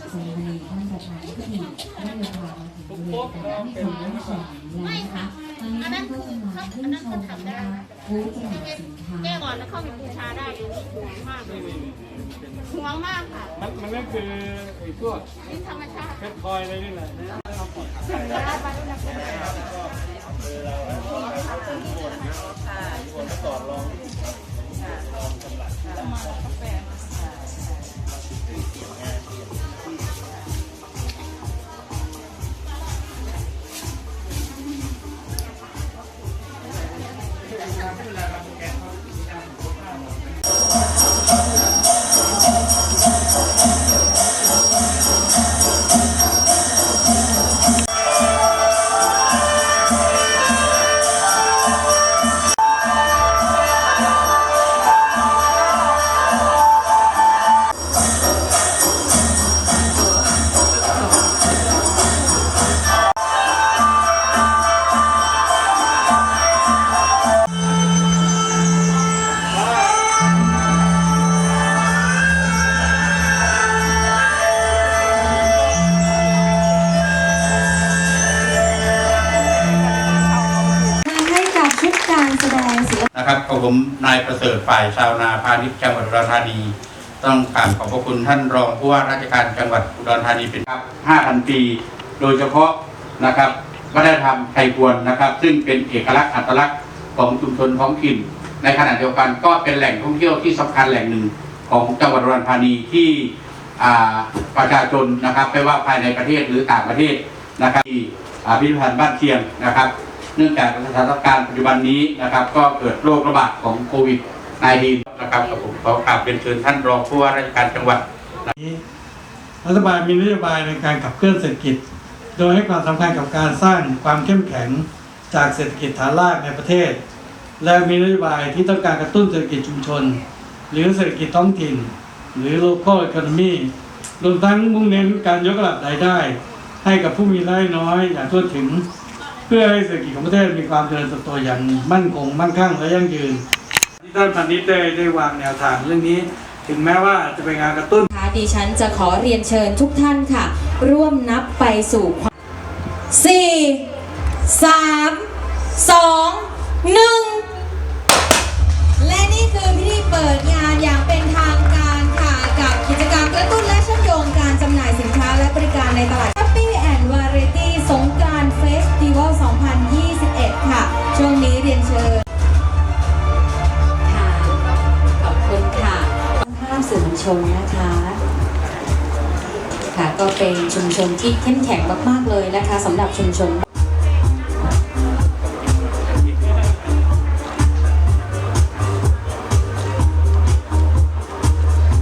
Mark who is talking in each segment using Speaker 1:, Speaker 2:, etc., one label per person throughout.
Speaker 1: รา
Speaker 2: ชการจังหวัดชลบุรีท่านประธานพิธีได้เดินทางมาถึงบริเวณการให้ความร่วมมือแล้วนะคะตอนนี้ท่านก็กำลังขึ้นชมนะคะบูธจำหน่ายสินค้า
Speaker 3: แก้ก่อนแล้วเข้าไปบูชาได้เลยห่วงมากเลยห่วงมากค่ะ
Speaker 1: มันมันก็คือไอ้พวก
Speaker 3: นี่ธรรมชาติ
Speaker 1: เพชรพลอยอะไรนี่แหละ
Speaker 2: ให้ กับ
Speaker 4: ผมนายประเสริฐฝ่ายชาวนาพาณิชย์จังหวัดอุดรธานี ต้องกราบขอบพระคุณท่านรองผู้ว่าราชการจังหวัดอุดรธานีเป็นครับ5,000 ปี โดยเฉพาะนะครับวัฒนธรรมไทยพวนนะครับ ซึ่งเป็นเอกลักษณ์อัตลักษณ์ของชุมชนท้องถิ่น ในขณะเดียวกันก็เป็นแหล่งท่องเที่ยวที่สำคัญแหล่งหนึ่งของจังหวัดอุดรธานีที่ประชาชนนะครับไม่ว่าภายในประเทศหรือต่างประเทศนะครับที่พิพิธภัณฑ์บ้านเชียงนะครับ นื่องจากสถานการณ์ปัจจุบันนี้นะครับ ก็เกิดโรคระบาดของโควิด -19 นะครับกับผมขอกราบเป็นเชิญท่านรองผู้ว่าราชการจังหวัด
Speaker 5: รัฐบาลมีนโยบายในการขับเคลื่อนเศรษฐกิจ โดยให้ความสำคัญกับการสร้างความเข้มแข็งจากเศรษฐกิจฐานรากในประเทศ และมีนโยบายที่ต้องการกระตุ้นเศรษฐกิจชุมชน หรือเศรษฐกิจท้องถิ่น หรือ local economy รวมทั้งมุ่งเน้นการยกระดับรายได้ ให้กับผู้มีรายน้อยอย่างทั่วถึง พื่อให้เศรษฐกิจของประเทศมีความเจริญเติบโตอย่างมั่นคงมั่งคั่งและยั่งยืน ที่ท่านพันนิตได้ได้วางแนวทางเรื่องนี้ ถึงแม้ว่าจะเป็นงานกระตุ้น
Speaker 2: ค่ะดิฉันจะขอเรียนเชิญทุกท่านค่ะ ร่วมนับไปสู่สี่สามสองหนึ่งและนี่คือพิธีเปิด ชนนะคะ ค่ะก็เป็นชุมชนที่เข้มแข็งมากๆเลยนะคะสำหรับชุมชน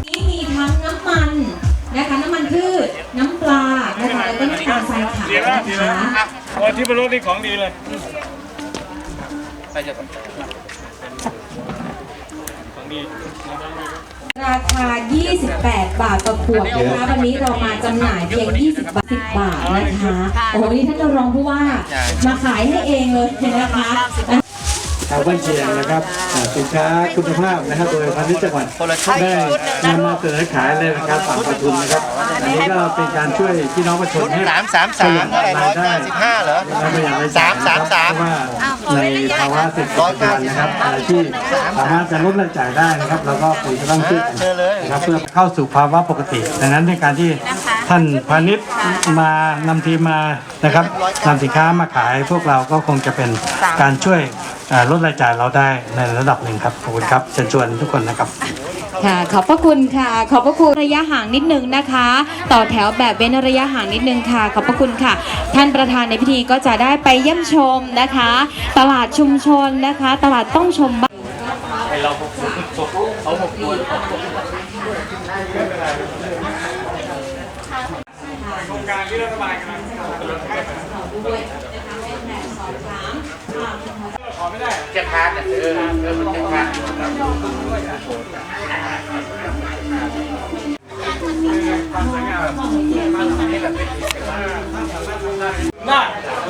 Speaker 2: นี่มีทั้งน้ำมันนะคะน้ำมันพืชน้ำปลานะคะแล้วก็น้ำตาลทรายขาว
Speaker 1: ดีแล้วดี
Speaker 2: นะ
Speaker 1: แล้ว
Speaker 2: คะ
Speaker 1: โอ้ที่บรรลุนี่ของดีเลยของดี
Speaker 2: ราคา 28 บาทต่อขวดนะคะวันนี้เรามาจำหน่ายเพียง 20 บาท 10 บาทนะคะ โอ้โหนี่ท่านรองผู้ว่า มาขายให้เองเลยนะคะ
Speaker 5: ทางบ้านเชียงนะครับอ่าสินค้าคุณภาพนะครับ โดยพาณิชย์จังหวัดได้นำมาเสนอขายในราคาต่ำกว่าทุนนะครับ อันนี้ก็เป็นการช่วยพี่น้องประชาชนให้
Speaker 6: สามสามสามเท่าไหร่ร้อยเก้าสิบห้าเหรอ
Speaker 5: และประหยัดราย
Speaker 6: สา
Speaker 5: จ่าย
Speaker 6: มสามสาม
Speaker 5: เพราะว่าในภาวะเศรษฐกิจปัจจุบันนะครับอะไรที่สามารถจะลดรายจ่ายได้นะครับเราก็ควรจะต้องช่วยกันนะครับเพื่อเข้าสู่ภาวะปกติ ดังนั้นในการที่ท่านพาณิชย์มานำทีมมานะครับนำสินค้ามาขายพวกเราก็คงจะเป็นการช่วยเอ่อ ลดรายจ่ายเราได้ในระดับหนึ่งครับขอบคุณครับเชิญชวนทุกคนนะครับ
Speaker 2: ค่ะขอบพระคุณค่ะ ขอบพระคุณระยะห่างนิดนึงนะคะ ต่อแถวแบบเว้นระยะห่างนิดนึงค่ะ ขอบพระคุณค่ะ ท่านประธานในพิธีก็จะได้ไปเยี่ยมชมนะคะ ตลาดชุมชนนะคะ ตลาดต้องชมบ้าน
Speaker 1: โครงการที่รัฐบาลกำลังขอ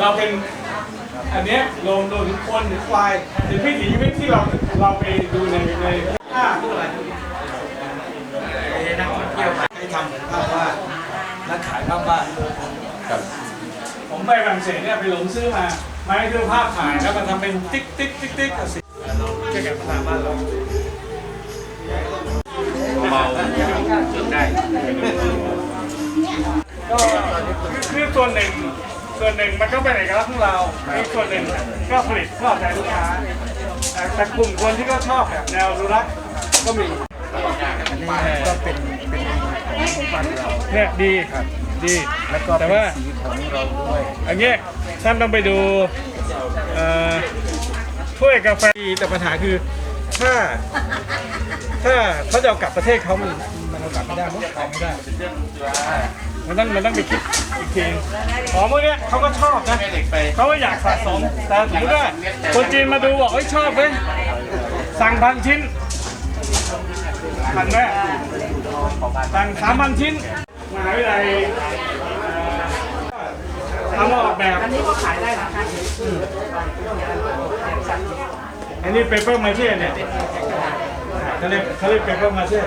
Speaker 1: เราเป็น
Speaker 5: อันเนี้ยลงโดนถึงคนถึงควายถึงวิถีชีวิตที่เราเราไปดูในในภาพพวกอะไรนักท่องเที่ยวให้ทำเหมือนภาพวาดและขายภาพวาด
Speaker 4: ครับ
Speaker 5: ผมไปฝรั่งเศสเนี่ยไปหลงซื้อมาไม้คือภาพถ่ายแล้วมันทำเป็นติ๊กติ๊กติ๊กติ๊กกับสีแค่กับภาษาบ้านเรา
Speaker 4: เบาจนได้
Speaker 5: ก็คือคือส่วนหนึ่ง ส่วนหนึ่งมันก็เป็นเอกลักษณ์ของเราอีกส่วนหนึ่งก็ผลิตเพื่อใจลูกค้าแต่แต่กลุ่มคนที่ก็ชอบแบบแนวอนุรักษ์ก็มี
Speaker 6: ก็เป็นเป็นของบ้านเรา
Speaker 5: เนี่ยดีครับ ดี
Speaker 6: แล้วก็
Speaker 5: แต่
Speaker 6: เป็น
Speaker 5: ว่า
Speaker 6: สีของเราด้วย
Speaker 5: อันเนี้ยท่านต้องไปดูเอ่อถ้วยกาแฟดีแต่ปัญหาคือถ้า ถ้าเขาจะเอากลับประเทศเขามันมันเอากลับไม่ได้มั้งเอาไม่ได้ มันต้องมันต้องไปคิดอีกทีของพวกเนี้ยเขาก็ชอบนะ
Speaker 4: เด็กไป
Speaker 5: เขาก็อยากสะสมแต่สมมติว่าคนจีนมาดูบอกเอ้ยชอบเว้ยสั่งพันชิ้นพันแม่สั่งสามพันชิ้นมหาวิทยาลัยเอ่อทำมาออกแบบอันนี้ก็ขายได้นะคะอันนี้เปเปอร์มาเช่เนี่ยเขาเรียกเขาเรียกเปเปอร์มาเช่